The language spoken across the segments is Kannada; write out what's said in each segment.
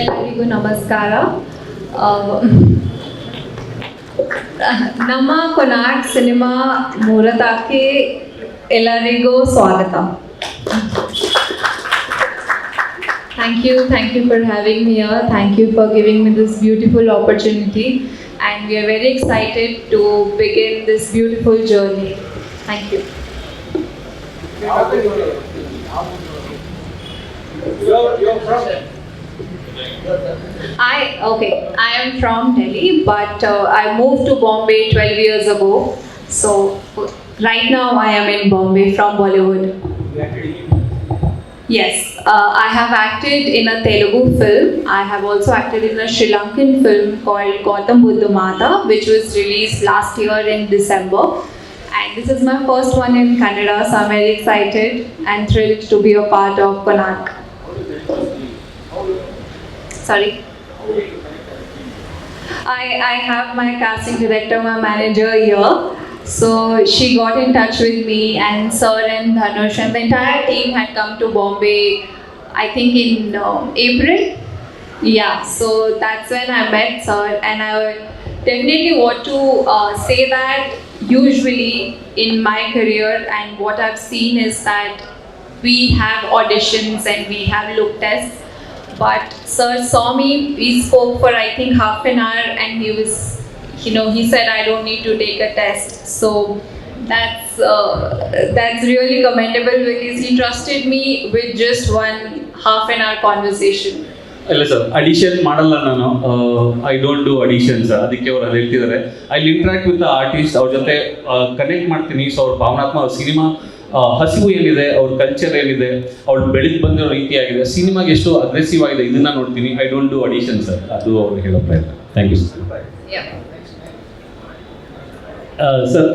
ಎಲ್ಲರಿಗೂ ನಮಸ್ಕಾರ ಆ, ನಮ್ಮ ಕೊನಾರ್ಕ್ ಸಿನಿಮಾ ಮೂರತಕ್ಕೆ ಎಲ್ಲರಿಗೂ ಸ್ವಾಗತ Thank you, thank you for having me here. Thank you for giving me this beautiful opportunity. And we are very excited to begin this beautiful journey. Thank you. I okay. I am from Delhi, but uh, I moved to Bombay 12 years ago. So right now I am in Bombay from Bollywood. Yes, uh, I have acted in a Telugu film. I have also acted in a Sri Lankan film called Gautam Buddha Mata, which was released last year in December. And this is my first one in Kannada, so I'm very excited and thrilled to be a part of Konark. Sorry. I, I have my casting director, my manager here. So she got in touch with me, and Sir and Dhanush and the entire team had come to Bombay, I think in um, April. Yeah, so that's when I met Sir, and I definitely want to uh, say that usually in my career, and what I've seen is that we have auditions and we have look tests but sir saw me we spoke for i think half an hour and he was you know he said i don't need to take a test so that's uh, that's really commendable because he trusted me with just one half an hour conversation ಇಲ್ಲ ಸರ್ ಅಡಿಷನ್ ಮಾಡಲ್ಲ ನಾನು ಐ ಡೋಂಟ್ ಡೂ ಅಡಿಷನ್ಸ್ ಅದಕ್ಕೆ ಅವ್ರು ಅದು ಹೇಳ್ತಿದ್ದಾರೆ ಐ ಇಂಟ್ರಾಕ್ಟ್ ವಿತ್ ಆರ್ಟಿಸ್ಟ್ ಅವ್ರ ಜೊತೆ ಕನೆಕ್ಟ್ ಮಾಡ್ತೀನಿ ಸೊ ಅವ್ರ ಭಾವನಾತ್ಮಕ ಸಿನಿಮಾ ಹಸಿವು ಏನಿದೆ ಅವ್ರ ಕಲ್ಚರ್ ಏನಿದೆ ಅವ್ಳು ಬೆಳೆದು ಬಂದಿರೋ ರೀತಿಯಾಗಿದೆ ಸಿನಿಮಾಗೆ ಎಷ್ಟು ಅಗ್ರೆಸಿವ್ ಆಗಿದೆ ಇದನ್ನ ನೋಡ್ತೀನಿ. I don't do audition sir ಅದು ಅವ್ರು ಹೇಳೋ ಪ್ರಯತ್ನ. Thank you sir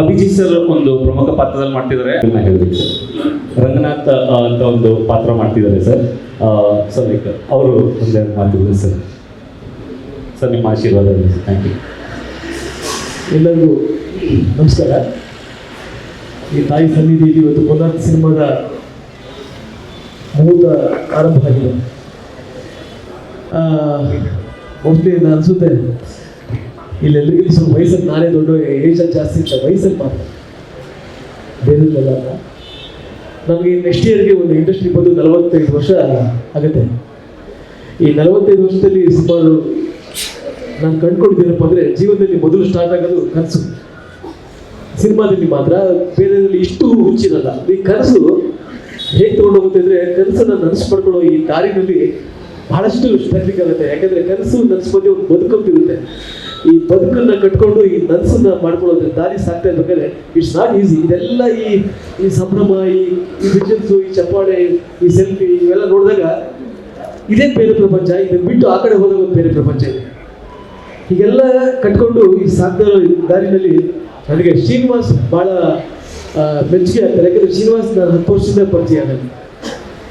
Abhijit sir ಒಂದು ಪ್ರಮುಖ ಪಾತ್ರದಲ್ಲಿ ಮಾಡ್ತಿದ್ದಾರೆ. ಸರ್ ರಂಗನಾಥ್ ಅಂತ ಒಂದು ಪಾತ್ರ ಮಾಡ್ತಿದ್ದಾರೆ ಸರ್ ಸರ್ ಲೈಕ್ ಅವರು ಒಂದೇ ಮಾತಿದ್ದಾರೆ ಸರ್ ಸರ್ ನಿಮ್ಮ ಆಶೀರ್ವಾದ ಥ್ಯಾಂಕ್ ಯು ಎಲ್ಲರಿಗೂ ನಮಸ್ಕಾರ. ಈ ತಾಯಿ ಸನ್ನಿಧಿಯಲ್ಲಿ ಇವತ್ತು ಪದಾರ್ಥ ಸಿನಿಮಾದ ಮೂಲ ಆರಂಭ ಆಗಿದೆ ಮೋಸ್ಟ್ಲಿ ಅನಿಸುತ್ತೆ, ಇಲ್ಲೆಲ್ಲರಿಗೂ ಸ್ವಲ್ಪ ವಯಸ್ಸಲ್ಲಿ ನಾನೇ ದೊಡ್ಡ ಏಜಲ್ಲಿ ಜಾಸ್ತಿ ಇತ್ತು ವಯಸ್ಸಲ್ಲಿ ಮಾತ್ರ. ಬೇರೆಲ್ಲ ನಮಗೆ ನೆಕ್ಸ್ಟ್ ಇಯರ್ಗೆ ಒಂದು ಇಂಡಸ್ಟ್ರಿ ಬಂದು ನಲವತ್ತೈದು ವರ್ಷ ಆಗುತ್ತೆ. ಈ ನಲವತ್ತೈದು ವರ್ಷದಲ್ಲಿ ಸುಮಾರು ನಾನು ಕಂಡುಕೊಂಡಿದ್ದೇನಪ್ಪ ಅಂದರೆ, ಜೀವನದಲ್ಲಿ ಮೊದಲು ಸ್ಟಾರ್ಟ್ ಆಗೋದು ಕನಸು. ಸಿನಿಮಾದಲ್ಲಿ ಮಾತ್ರ ಬೇರೆದ್ರಲ್ಲಿ ಇಷ್ಟು ಹುಚ್ಚಿರಲ್ಲ. ಈ ಕನಸು ಹೇಗೆ ತಗೊಂಡು ಹೋಗುತ್ತೆ ಅಂದರೆ ಕನಸನ್ನು ನನಸು ಪಡ್ಕೊಳ್ಳೋ ಈ ದಾರಿನಲ್ಲಿ ಬಹಳಷ್ಟು ಸ್ಟ್ರಗ್ಲಿಂಗ್ ಆಗುತ್ತೆ. ಯಾಕಂದರೆ ಕನಸು ನನಸು ಮಧ್ಯೆ ಒಂದು ಬದುಕಂತಿರುತ್ತೆ ಈ ಬದುಕನ್ನು ಕಟ್ಕೊಂಡು ಈ ನನಸನ್ನ ಮಾಡ್ಕೊಳ್ಳೋದ್ರೆ ದಾರಿ ಸಾಕ್ತಾ ಇರ್ಬೇಕಾದ್ರೆ ಇಟ್ಸ್ ನಾಟ್ ಈಸಿ ಇದೆಲ್ಲ ಈ ಈ ಸಂಭ್ರಮ, ಈ ಈ ವಿಜನ್ಸು ಈ ಚಪ್ಪಾಳೆ, ಈ ಸೆಲ್ಫಿ ಇವೆಲ್ಲ ನೋಡಿದಾಗ ಇದೇ ಬೇರೆ ಪ್ರಪಂಚ, ಇದನ್ನು ಬಿಟ್ಟು ಆ ಕಡೆ ಹೋದಾಗ ಒಂದು ಬೇರೆ ಪ್ರಪಂಚ ಇದೆ. ಹೀಗೆಲ್ಲ ಕಟ್ಕೊಂಡು ಈ ಸಾಧ್ಯ ದಾರಿನಲ್ಲಿ ನನಗೆ ಶ್ರೀನಿವಾಸ್ ಆ, ಮೆಚ್ಚುಗೆ ಆಗ್ತಾರೆ. ಯಾಕಂದರೆ ಶ್ರೀನಿವಾಸ್ ನಾನು ಹತ್ತು ವರ್ಷದಿಂದ ಪರಿಚಯ ನನಗೆ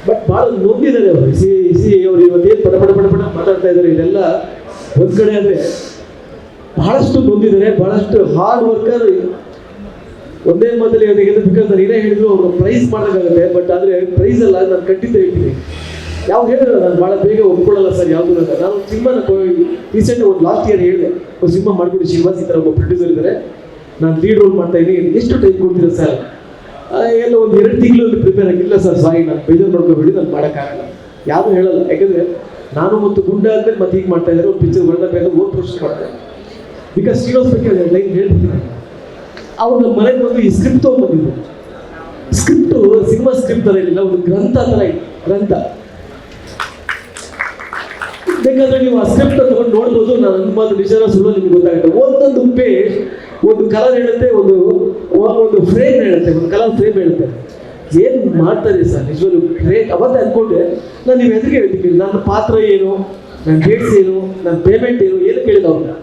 ಬಟ್ ಭಾಳ ನೊಂದಿದ್ದಾರೆ ಅವರು. ಸಿ ಸಿ ಅವರು ಇವತ್ತೇನು ಪಟ ಪಟ ಪಟ ಪಟ ಮಾತಾಡ್ತಾ ಇದ್ದಾರೆ ಇದೆಲ್ಲ ಒಂದು ಕಡೆ ಆದರೆ ಬಹಳಷ್ಟು ನೊಂದಿದ್ದಾರೆ ಬಹಳಷ್ಟು ಹಾರ್ಡ್ ವರ್ಕರ್ ಒಂದೇ ಮಾತಲ್ಲಿ ಅದಕ್ಕೆ ಬಿಕಾಸ್ ನಾನು ಏನೇ ಹೇಳಿದ್ರು ಅವರು ಪ್ರೈಸ್ ಮಾಡೋಕ್ಕಾಗುತ್ತೆ ಬಟ್ ಆದರೆ ಪ್ರೈಸ್ ಅಲ್ಲ ನಾನು ಖಂಡಿತ ಹೇಳ್ತೀನಿ. ಯಾವ ಹೇಳಿದ್ರೆ ನಾನು ಭಾಳ ಬೇಗ ಒಪ್ಕೊಳ್ಳಲ್ಲ ಸರ್ ಯಾವುದು ನಾನು ಸಿನಿಮಾನ ರೀಸೆಂಟ್ ಒಂದು ಲಾಸ್ಟ್ ಇಯರ್ ಹೇಳಿದೆ. ಒಂದು ಸಿನಿಮಾ ಮಾಡ್ಬಿಟ್ಟು ಶ್ರೀನಿವಾಸ್ ಈ ಥರ ಒಬ್ಬ ಪ್ರೊಡ್ಯೂಸರ್ ಇದ್ದಾರೆ. ನಾನು ಲೀಡ್ ರೋಲ್ ಮಾಡ್ತಾ ಇದ್ದೀನಿ. ಎಷ್ಟು ಟೈಮ್ ಕೊಡ್ತೀರಾ ಸರ್ ಎಲ್ಲ ಒಂದು ಎರಡು ತಿಂಗಳು ಪ್ರಿಪೇರ್ ಆಗಿಲ್ಲ ಸರ್ ಸಾರಿ ನಾನು ಬೇಜಾರು ಮಾಡ್ಕೊಬೇಡಿ, ನಾನು ಮಾಡೋಕ್ಕಾಗಲ್ಲ. ಯಾರು ಹೇಳಲ್ಲ. ಯಾಕಂದರೆ ನಾನು ಮತ್ತು ಗುಂಡ ಆದ್ಮೇಲೆ ಮತ್ತೆ ಹೀಗೆ ಮಾಡ್ತಾ ಇದ್ದಾರೆ. ಒಂದು ಪಿಕ್ಚರ್ ಬರಬೇಕಾದ್ರೆ ಓದ್ ವರ್ಷ ಮಾಡ್ತಾರೆ ಬಿಕಾಸ್ ಶ್ರೀನಿವಾಸ್ ಬಗ್ಗೆ ಲೈನ್ ಹೇಳ್ತೀನಿ ಅವ್ರು ನಮ್ಮ ಮನೆಗೆ ಬಂದು ಈ ಸ್ಕ್ರಿಪ್ಟ್ ತೊಗೊಂಡ್ಬಂದಿದ್ರು. ಸ್ಕ್ರಿಪ್ಟು ಸಿನಿಮಾ ಸ್ಕ್ರಿಪ್ಟ್ ಥರ ಇರಲಿಲ್ಲ ಒಂದು ಗ್ರಂಥ ಥರ ಗ್ರಂಥ. ಬೇಕಾದ್ರೆ ನೀವು ಆ ಸ್ಕ್ರಿಪ್ಟ್ ತಗೊಂಡು ನೋಡ್ಬೋದು. ನಾನು ಅನುಮಾನ ವಿಚಾರ ಸುಳ್ಳು ನಿಮ್ಗೆ ಗೊತ್ತಾಗುತ್ತೆ. ಒಂದೊಂದು ಪೇಜ್ ಒಂದು ಕಲರ್ ಹೇಳುತ್ತೆ, ಒಂದು ಒಂದು ಫ್ರೇಮ್ ಹೇಳುತ್ತೆ, ಒಂದು ಕಲರ್ ಫ್ರೇಮ್ ಹೇಳುತ್ತೆ. ಏನು ಮಾಡ್ತಾರೆ ಸರ್? ನಿಜವಾಗ್ಲು ಗ್ರೇಟ್ ಅವತ್ತೇ ಅನ್ಕೊಂಡೆ, ನಾನು ನೀವು ಎದುರಿಗೆ ಹೇಳ್ತೀನಿ, ನನ್ನ ಪಾತ್ರ ಏನು? ನನ್ನ ಡೇಟ್ಸ್ ಏನು? ನನ್ನ ಪೇಮೆಂಟ್ ಏನು? ಏನು ಕೇಳಿಲ್ಲ ಅವ್ರನ್ನ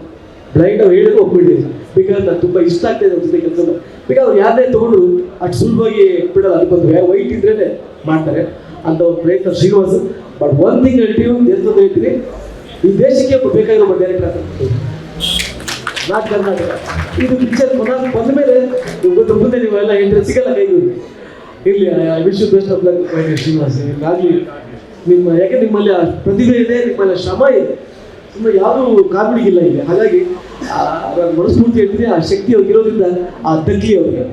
ಬ್ಲೈಂಡ್ ಅವ್ರು ಹೇಳಿದ್ರು ಒಪ್ಪಿಟ್ಟಿದ್ದೀನಿ ಬಿಕಾಸ್ ನಾನು ತುಂಬ ಇಷ್ಟ ಆಗ್ತಾ ಇದೆ ಜೊತೆ ಕೆಲಸ ಬಿಕಾಸ್ ಅವ್ರು ಯಾರನ್ನೇ ತೊಗೊಂಡು ಅಷ್ಟು ಸುಲಭವಾಗಿ ಬಿಡಲ್ಲ ಅದಕ್ಕೊಂದು ವೈಟ್ ಇದ್ರೇ ಮಾಡ್ತಾರೆ. ಅಂತ ಒಂದು ಪ್ರಯತ್ನ ಶ್ರೀನಿವಾಸ್. ಬಟ್ ಒನ್ ಥಿಂಗ್ ಹೇಳ್ತೀವಿ ಎಂತ ಹೇಳ್ತೀನಿ. ಈ ದೇಶಕ್ಕೆ ಬೇಕಾಗಿರೋ ಡೈರೆಕ್ಟರ್ ನಾಟ್ ಕರ್ನಾಟಕ ಇದು ಪಿಕ್ಚರ್ ಪುನಃ ಬಂದ ಮೇಲೆ ಗೊತ್ತು ಮುಂದೆ ನೀವೆಲ್ಲ ಎಂಟ್ರೆ ಸಿಗಲ್ಲ ಕೈಗೂ. ಇರಲಿ wish best of luck Srinivas ಆಗಲಿ ನಿಮ್ಮ ಯಾಕೆ ನಿಮ್ಮಲ್ಲಿ ಆ ಪ್ರತಿಭೆ ಇದೆ ನಿಮ್ಮಲ್ಲಿ ಶ್ರಮ ಇದೆ? ಸುಮ್ಮನೆ ಯಾವುದೂ ಕಾಮಿಡಿಗಿಲ್ಲ ಇಲ್ಲಿ. ಹಾಗಾಗಿ ಆ, ಅದರ ಮನಸ್ಫೂರ್ತಿ ಹೇಳ್ತೀನಿ. ಆ ಶಕ್ತಿ ಅವ್ರಿಗೆ ಇರೋದ್ರಿಂದ ಆ ದಕ್ಕಿ ಅವ್ರಿಗೆ.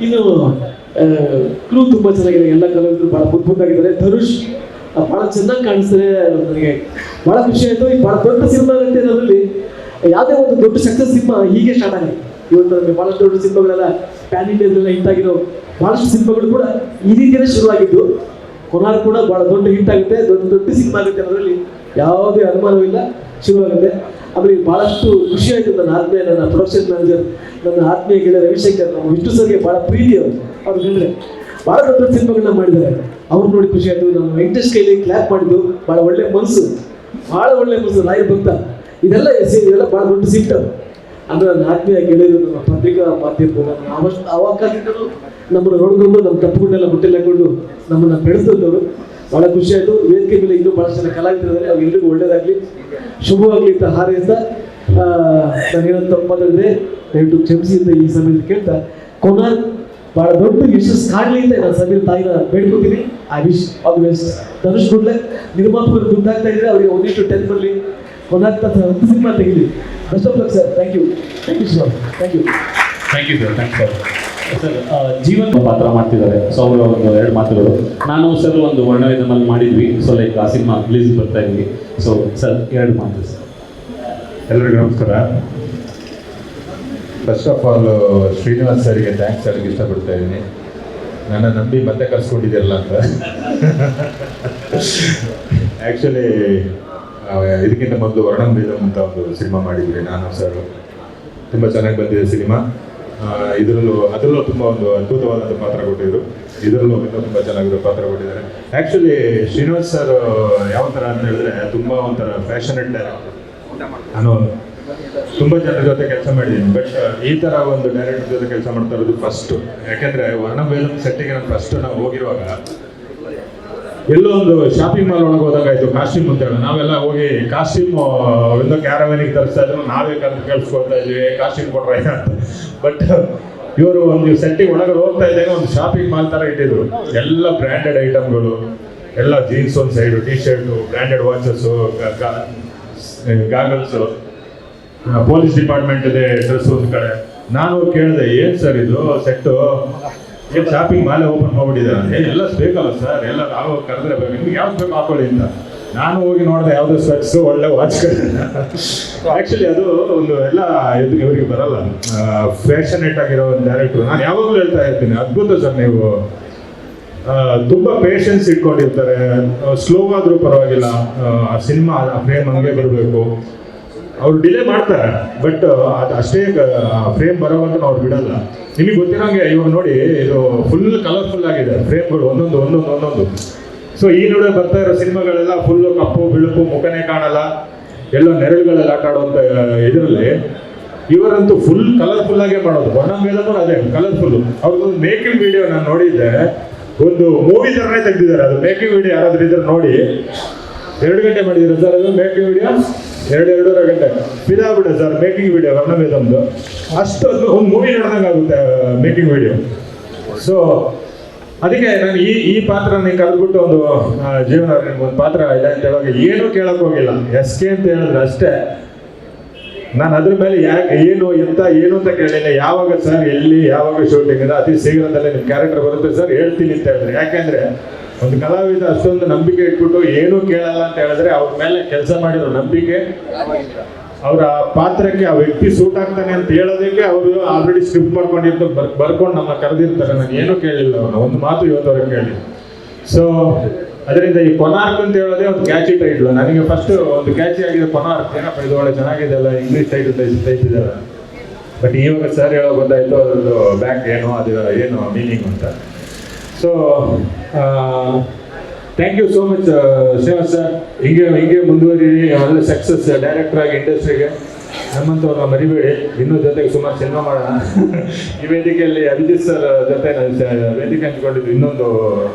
ಇನ್ನು ಕ್ರೂ ತುಂಬ ಚೆನ್ನಾಗಿದೆ. ಎಲ್ಲ ಕಲಾವಿದರು ಭಾಳ ಮುದ್ದಾಗಿದ್ದಾರೆ ಧನುಷ್ ಭಾಳ ಚೆನ್ನಾಗಿ ಕಾಣಿಸ್ತಾರೆ. ನನಗೆ ಭಾಳ ಖುಷಿ ಆಯಿತು. ಬಹಳ ಭಾಳ ದೊಡ್ಡ ಸಿನಿಮಾ ಆಗುತ್ತೆ ಅನ್ನೋದ್ರಲ್ಲಿ ಯಾವುದೇ ಒಂದು ದೊಡ್ಡ ಸಕ್ಸಸ್ ಸಿನಿಮಾ ಹೀಗೆ ಸ್ಟಾರ್ಟ್ ಆಗಿದೆ ಇವತ್ತು ನಮಗೆ ಭಾಳಷ್ಟು ದೊಡ್ಡ ಸಿನಿಮಾಗಳೆಲ್ಲ ಪ್ಯಾನ್ ಇಂಡಿಯಾದೆಲ್ಲ ಹಿಟ್ ಆಗಿರೋ ಭಾಳಷ್ಟು ಸಿನಿಮಾಗಳು ಕೂಡ ಈ ರೀತಿಯೇ ಶುರುವಾಗಿದ್ದು ಕೊನಾರ್ ಕೂಡ ಬಹಳ ದೊಡ್ಡ ಹಿಟ್ ಆಗುತ್ತೆ, ದೊಡ್ಡ ದೊಡ್ಡ ಸಿನಿಮಾ ಆಗುತ್ತೆ ಅದರಲ್ಲಿ. ಯಾವುದೇ ಅನುಮಾನವಿಲ್ಲ ಶುರುವಾಗುತ್ತೆ ಆಮೇಲೆ ಬಹಳಷ್ಟು ಖುಷಿ ಆಯಿತು ನನ್ನ ಆತ್ಮೀಯ, ನನ್ನ ಪ್ರೊಡಕ್ಷನ್ ಮ್ಯಾನೇಜರ್ ನನ್ನ ಆತ್ಮೀಯ ಗೆಳೆಯ ರವಿಶಂಕರ್. ನಮ್ಮ ವಿಷ್ಣು ಸರ್ಗೆ ಬಹಳ ಪ್ರೀತಿ ಅವರು. ಅವ್ರು ಹೇಳಿದ್ರೆ, ಬಹಳ ದೊಡ್ಡ ದೊಡ್ಡ ಸಿನಿಮಾಗಳನ್ನ ಮಾಡಿದ್ದಾರೆ. ಅವ್ರು ನೋಡಿ ಖುಷಿ ಆಯಿತು. ನಮ್ಮ ವೆಂಕಟೇಶ್ ಕೈಲಿ ಕ್ಲಾಪ್ ಮಾಡಿದ್ದು, ಬಹಳ ಒಳ್ಳೆ ಮನಸ್ಸು. ಬಹಳ ಒಳ್ಳೆ ಮನಸ್ಸು ರಾಯರ್ ಭಕ್ತ ಇದೆಲ್ಲ ಇದೆಲ್ಲ ಭಾಳ ದೊಡ್ಡ ಸಿಕ್ಟರ್ ಅಂದ್ರೆ ನನ್ನ ಆತ್ಮೀಯ ಗೆಳೆಯರು ನಮ್ಮ ಪತ್ರಿಕಾ ಮಾಧ್ಯಮದ ನಮ್ಮ ಅವಕಾಶಗಳು ನಮ್ಮನ್ನು ನೋಡಿಕೊಂಡು ನಮ್ಮ ತಪ್ಪುಗಳನ್ನೆಲ್ಲ ಹುಟ್ಟಿಲ್ಲ ಹಾಕೊಂಡು ನಮ್ಮನ್ನು ಬೆಳೆಸಿದವರು ಭಾಳ ಖುಷಿ ಆಯಿತು. ವೇದಿಕೆ ಮೇಲೆ ಇನ್ನೂ ಭಾಳ ಜನ ಕಲಾವಿದರಿದ್ದಾರೆ. ಅವ್ರಿಗೆಲ್ಲರಿಗೂ ಒಳ್ಳೇದಾಗಲಿ. ಶುಭವಾಗಲಿ ಅಂತ ಹಾರೈಸ್ತಾ ನನಗೇನೋ ತಪ್ಪಾದ್ರೆ ದಯವಿಟ್ಟು ಕ್ಷಮಿಸಿ ಅಂತ ಈ ಸಮಯದಲ್ಲಿ ಕೇಳ್ತಾ ಕೊನ ಭಾಳ ದೊಡ್ಡ ಯಶಸ್ಸು ಕಾಣಲಿ ಅಂತ ನಾನು ಸಮೀರ್ ತಾಯಿನ ಬೇಡ್ಕೊತೀನಿ. I wish all the best Dhanush ಗುಡ್ಲೆ ನಿರ್ಮಾಪಕರು ದುಡ್ಡಾಗ್ತಾ ಇದ್ರೆ ಅವರಿಗೆ ಒಂದಿಷ್ಟು ಟೆನ್ ಬರಲಿ ಕೊನಾರ್ ಹತ್ತು cinema ತೆಗಿಲಿ. Best of luck sir thank you thank you sir thank you thank you sir thank sir sir Jeevan ಪಾತ್ರ ಮಾಡ್ತಿದ್ದಾರೆ. ಸೊ ಅವರ ಒಂದು ಎರಡು ಮಾತುಗಳು. ನಾನು ಸರ್ ಒಂದು ವರ್ಣವೇದನಲ್ಲಿ ಮಾಡಿದ್ವಿ. ಸೊ ಲೈಕ್ ಆ ಸಿನಿಮಾ ರಿಲೀಸ್ ಬರ್ತಾ ಇದ್ವಿ. ಸೊ ಸರ್ ಎರಡು ಮಾತು ಸರ್ ಎಲ್ಲರಿಗೂ ನಮಸ್ಕಾರ. ಫಸ್ಟ್ ಆಫ್ ಆಲ್ ಶ್ರೀನಿವಾಸ್ ಸರ್ಗೆ ಥ್ಯಾಂಕ್ಸ್ ಹೇಳಕ್ಕೆ ಇಷ್ಟಪಡ್ತಾ ಇದ್ದೀನಿ. ನನ್ನ ನಂಬಿ ಮತ್ತೆ ಕರ್ಸ್ಕೊಂಡಿದ್ದೀರಲ್ಲ ಅಂತ. ಆ್ಯಕ್ಚುಲಿ ಇದಕ್ಕಿಂತ ಮೊದಲು ವರ್ಣಂ ಬೀಜಂ ಅಂತ ಒಂದು ಸಿನಿಮಾ ಮಾಡಿದ್ವಿ. ನಾನು ಸರ್ ತುಂಬ ಚೆನ್ನಾಗಿ ಬಂದಿದೆ ಸಿನಿಮಾ. ಇದರಲ್ಲೂ, ಅದರಲ್ಲೂ ತುಂಬ ಒಂದು ಅದ್ಭುತವಾದಂಥ ಪಾತ್ರ ಕೊಟ್ಟಿದ್ರು. ಇದರಲ್ಲೂ ಇನ್ನೂ ತುಂಬ ಚೆನ್ನಾಗಿರೋ ಪಾತ್ರ ಕೊಟ್ಟಿದ್ದಾರೆ. ಆ್ಯಕ್ಚುಲಿ ಶ್ರೀನಿವಾಸ್ ಸರ್ ಯಾವ ಥರ ಅಂತ ಹೇಳಿದ್ರೆ ತುಂಬ ಒಂಥರ ಫ್ಯಾಷನೆಟ್ ಡೈರೆಕ್ಟರ್ ನಾನು ತುಂಬಾ ಜನರ ಜೊತೆ ಕೆಲಸ ಮಾಡಿದ್ದೀನಿ. ಬಟ್ ಈ ತರ ಒಂದು ಡೈರೆಕ್ಟರ್ ಜೊತೆ ಕೆಲಸ ಮಾಡ್ತಾ ಇರೋದು ಫಸ್ಟ್ ಯಾಕೆಂದ್ರೆ ವರ್ಣಬೇಲಂ ಸೆಟ್ಟಿಗೆ ನಾನು ಫಸ್ಟ್ ನಾವು ಹೋಗಿರುವಾಗ ಎಲ್ಲೋ ಒಂದು ಶಾಪಿಂಗ್ ಮಾಲ್ ಒಳಗೆ ಹೋದಾಗ ಆಯ್ತು ಕಾಸ್ಟ್ಯೂಮ್ ಅಂತ ಹೇಳಿ. ನಾವೆಲ್ಲ ಹೋಗಿ ಕಾಸ್ಟ್ಯೂಮ್ ಎಲ್ಲೋ ಕ್ಯಾರವೇನಿಗೆ ತರಿಸ್ತಾ ಇದ್ರು. ನಾವೇ ಕರೆದು ಕೇಳಿಸ್ಕೊಳ್ತಾ ಇದ್ವಿ. ಕಾಸ್ಟ್ಯೂಮ್ ಕೊಟ್ರೆ ಬಟ್ ಇವರು ಒಂದು ಸೆಟ್ಟಿಗೆ ಒಳಗೆ ಹೋಗ್ತಾ ಇದ್ದಾಗ ಒಂದು ಶಾಪಿಂಗ್ ಮಾಲ್ ತರ ಇಟ್ಟಿದ್ರು. ಎಲ್ಲ ಬ್ರ್ಯಾಂಡೆಡ್ ಐಟಮ್ಗಳು ಎಲ್ಲ ಜೀನ್ಸ್ ಒಂದು side T shirt branded watches goggles police department ಇದೆ ಡ್ರೆಸ್ ಒಂದು ಕಡೆ. ನಾನು ಕೇಳಿದೆ, ಏನ್ ಸರ್ ಇದು? ಸೆಟ್ಟು ಶಾಪಿಂಗ್ ಮಾಲೆ ಓಪನ್ ಮಾಡ್ಬಿಟ್ಟಿದ್ದಾರೆ ಎಲ್ಲ ಬೇಕಲ್ಲ ಸರ್ ಎಲ್ಲ ನಾವು ಕರೆದ್ರೆ ಬೇಕು, ನಿಮ್ಗೆ ಯಾವ್ದು ಬೇಕು ಹಾಕೊಳ್ಳಿ ಅಂತ. ನಾನು ಹೋಗಿ ನೋಡಿದೆ, ಯಾವ್ದು ಸ್ವೆಟ್ಸ್ ಒಳ್ಳೆ ವಾಚ್ ಆ್ಯಕ್ಚುಲಿ ಅದು ಒಂದು ಎಲ್ಲ ಇದು ಇವರಿಗೆ ಬರಲ್ಲ. ಫ್ಯಾಷನೇಟ್ ಆಗಿರೋ ಒಂದು ಡೈರೆಕ್ಟ್ರು ನಾನು ಯಾವಾಗಲೂ ಹೇಳ್ತಾ ಇರ್ತೀನಿ, ಅದ್ಭುತ ಸರ್ ನೀವು. ತುಂಬ ತುಂಬಾ ಪೇಷನ್ಸ್ ಇಟ್ಕೊಂಡಿರ್ತಾರೆ. ಸ್ಲೋ ಆದರೂ ಪರವಾಗಿಲ್ಲ. ಆ ಸಿನಿಮಾ ಫ್ರೇಮ್ ಹಂಗೆ ಬರಬೇಕು. ಅವ್ರು ಡಿಲೇ ಮಾಡ್ತಾರೆ ಬಟ್ ಅದು ಅಷ್ಟೇ ಫ್ರೇಮ್ ಬರೋವಂತ ಅವ್ರು ಬಿಡಲ್ಲ. ನಿಮಗೆ ಗೊತ್ತಿರೋಂಗೆ ಇವಾಗ ನೋಡಿ, ಇದು ಫುಲ್ ಕಲರ್ಫುಲ್ ಆಗಿದೆ ಫ್ರೇಮ್ಗಳು ಒಂದೊಂದು ಒಂದೊಂದು ಒಂದೊಂದು. ಸೊ ಈ ನಡುವೆ ಬರ್ತಾ ಇರೋ ಸಿನಿಮಾಗಳೆಲ್ಲ ಫುಲ್ ಕಪ್ಪು ಬಿಳುಪು ಮುಖನೇ ಕಾಣಲ್ಲ. ಎಲ್ಲೋ ನೆರಳುಗಳಲ್ಲಿ ಆಟ ಆಡುವಂತ ಇದರಲ್ಲಿ ಇವರಂತೂ ಫುಲ್ ಕಲರ್ಫುಲ್ ಆಗೇ ಮಾಡೋದು. ವರ್ಣಮೇಲನೂ ಅದೇ ಕಲರ್ಫುಲ್ ಅವ್ರದ್ದೊಂದು ಮೇಕಿಂಗ್ ವಿಡಿಯೋ ನಾನು ನೋಡಿದ್ದೆ. ಒಂದು ಮೂವಿ ಥರನೇ ತೆಗೆದಿದ್ದಾರೆ. ಅದು ಮೇಕಿಂಗ್ ವಿಡಿಯೋ ಯಾರಾದ್ರೂ ಇದ್ರೆ ನೋಡಿ. ಎರಡು ಗಂಟೆ ಮಾಡಿದ್ದೀರಾ ಸರ್ ಅದು? ಮೇಕಿಂಗ್ ವಿಡಿಯೋ ಎರಡು ಎರಡೂವರೆ ಗಂಟೆ. ಬಿಡ ಸರ್ ಮೇಕಿಂಗ್ ವಿಡಿಯೋ ವರ್ಣವೇದಮ್ದು ಅದು ಒಂದು ಮೂವಿ ನೋಡ್ದಂಗೆ ಆಗುತ್ತೆ ಮೇಕಿಂಗ್ ವಿಡಿಯೋ ಸೊ ಅದಕ್ಕೆ ನಾನು ಈ ಈ ಪಾತ್ರ ನೀವು ಕರೆದ್ಬಿಟ್ಟು ಒಂದು ಜೀವನ ಒಂದು ಪಾತ್ರ ಇದೆ ಅಂತ ಹೇಳುವಾಗ ಏನೂ ಕೇಳಕ್ ಹೋಗಿಲ್ಲ. ಎಸ್ ಕೆ ಅಂತ ಹೇಳಿದ್ರೆ ಅಷ್ಟೇ. ನಾನು ಅದ್ರ ಮೇಲೆ ಯಾಕೆ, ಏನು, ಎಂತ, ಏನು ಅಂತ ಕೇಳಿಲ್ಲ ಯಾವಾಗ ಸರ್, ಎಲ್ಲಿ, ಯಾವಾಗ ಶೂಟಿಂಗ್ ಅತಿ ಶೀಘ್ರದಲ್ಲೇ ನಿಮ್ಮ ಕ್ಯಾರೆಕ್ಟರ್ ಬರುತ್ತೆ ಸರ್, ಹೇಳ್ತೀನಿ ಅಂತ ಹೇಳಿದ್ರೆ. ಯಾಕೆಂದ್ರೆ ಒಂದು ಕಲಾವಿದ ಅಷ್ಟೊಂದು ನಂಬಿಕೆ ಇಟ್ಬಿಟ್ಟು ಏನೂ ಕೇಳಲ್ಲ ಅಂತ ಹೇಳಿದ್ರೆ ಅವ್ರ ಮೇಲೆ ಕೆಲಸ ಮಾಡಿರೋ ನಂಬಿಕೆ, ಅವರ ಪಾತ್ರಕ್ಕೆ ಆ ವ್ಯಕ್ತಿ ಸೂಟ್ ಆಗ್ತಾನೆ ಅಂತ ಹೇಳೋದಕ್ಕೆ ಅವರು ಆಲ್ರೆಡಿ ಸ್ಕ್ರಿಪ್ಟ್ ಮಾಡ್ಕೊಂಡಿರ್ತಾರೆ ಬರ್, ಬರ್ಕೊಂಡು ನಮ್ಮ ಕರೆದಿರ್ತಾರೆ. ನಾನು ಏನು ಕೇಳಿಲ್ಲ ಅವನು ಒಂದು ಮಾತು ಇವತ್ತವರೆಗೆ ಕೇಳಿ ಸೊ ಅದರಿಂದ ಈ ಕೊನಾರ್ಕ್ ಅಂತ ಹೇಳೋದೇ ಒಂದು ಕ್ಯಾಚಿ ಟೈಟ್ಲು ನನಗೆ ಫಸ್ಟ್ ಒಂದು ಕ್ಯಾಚಿ ಆಗಿದೆ ಕೊನಾರ್ಕ್ ಏನಪ್ಪ, ಇದು ಒಳ್ಳೆ ಚೆನ್ನಾಗಿದೆ ಅಲ್ಲ ಇಂಗ್ಲೀಷ್ ಟೈಟಲ್ ತೆಗೆದಿದ್ದಾರೆ ಬಟ್ ಇವಾಗ ಸರ್ ಹೇಳೋ ಗೊತ್ತಾಯ್ತು, ಅದ್ರದ್ದು ಬ್ಯಾಕ್ ಏನು ಅದು ಏನು ಮೀನಿಂಗ್ ಅಂತ. So thank you so much Srinivas sir ಹಿಂಗೆ ಹಿಂಗೆ ಮುಂದುವರಿರಿ. ಒಳ್ಳೆ ಸಕ್ಸಸ್ ಡೈರೆಕ್ಟರ್ ಆಗಿ ಇಂಡಸ್ಟ್ರಿಗೆ ನಮ್ಮಂಥವ್ರನ್ನ ಮರಿಬೇಡಿ. ಇನ್ನೂ ಜೊತೆಗೆ ಸುಮಾರು ಸಿನಿಮಾ ಮಾಡೋಣ. ಈ ವೇದಿಕೆಯಲ್ಲಿ ಅಭಿಜಿತ್ ಸರ್ ಜೊತೆ ನಾನು ಸ- ವೇದಿಕೆ ಹಂಚ್ಕೊಂಡಿದ್ದು ಇನ್ನೊಂದು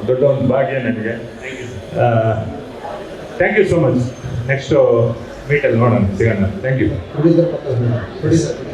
ದೊಡ್ಡ ಒಂದು ಭಾಗ್ಯ ನನಗೆ. Thank you so much next ಮೀಟಲ್ಲಿ ನೋಡೋಣ. ಸಿಗೋಣ. Thank you producer.